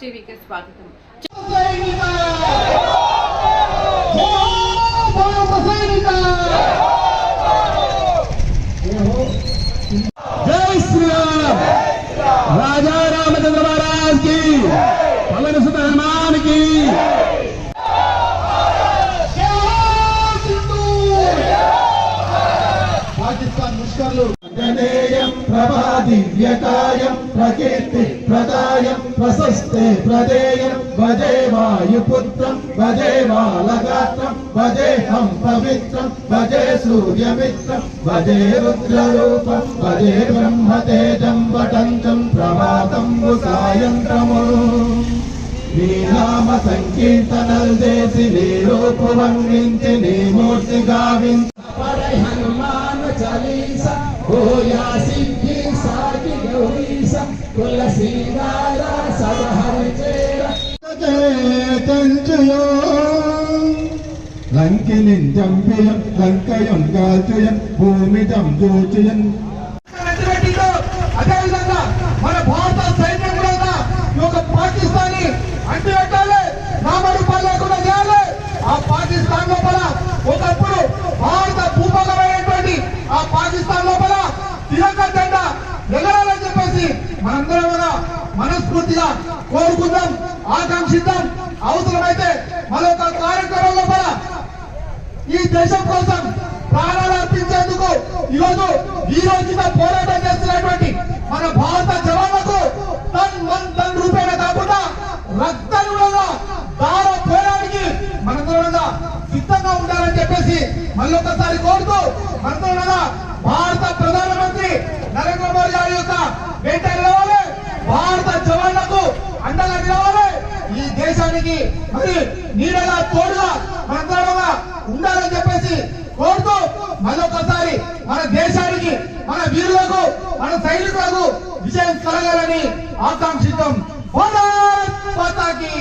టీవీకి స్వాగతం జై శ్రీరామ్ రాజా రామచంద్ర మహారాజ్ కి పవన్ సుత హనుమాన్ కి ప్రకాయం ప్రకీర్తి ప్రదాయం ప్రశస్తే ప్రదేయం భజే వాయుపుత్రం భజే బాలగాత్రం భజేహం పవిత్రం భజే సూర్యమిత్రం భజే రుద్రరూపం భజే బ్రహ్మతేజం వటంచం ప్రమాదం సాయంత్రము. నీ నామ సంకీర్తనలు చేసి నీ రూపు వర్ణించి నీ మూర్తి గావించి. పడే హనుమాన్ చాలీస ఓయా సిద్ధి లంకిని చంపియం లంకయం కాల్చయం భూమి దోచయం అదేవిధంగా మన భారత సైన్యం కూడా ఈ యొక్క పాకిస్తానీ అంటి పెట్టాలి లేకుండా చేయాలి ఆ పాకిస్తాన్ లోపల ఒకప్పుడు భారత భూభాగమైనటువంటి ఆ పాకిస్తాన్ లోపల తిరంగ జెండా ఎగరాలని చెప్పేసి మనందరం కూడా మనస్ఫూర్తిగా కోరుకుందాం ఆకాంక్షిద్దాం అవసరమైతే మరొక ఈ రోజుగా పోరాటం చేస్తున్నటువంటి మన భారత జవాన్లకు తన్ వన్ తన్ రూపాయల కాకుండా రక్తాలు దార పోరానికి మనందరం సిద్ధంగా ఉండాలని చెప్పేసి మళ్ళీ ఒకసారి కోరుతూ మనందరం భారత ప్రధానమంత్రి నరేంద్ర మోడీ గారి యొక్క వెంట నిలవాలి. భారత జవాన్లకు అండగా నిలవాలి. ఈ దేశానికి మరి నీడగా తోడుగా మనందరంగా ఉండాలని చెప్పేసి కోరుతూ మరొకసారి మన దేశానికి వీరులకు మన సైనికులకు విజయం కలగాలని ఆకాంక్షితం. భారత్ మాతాకి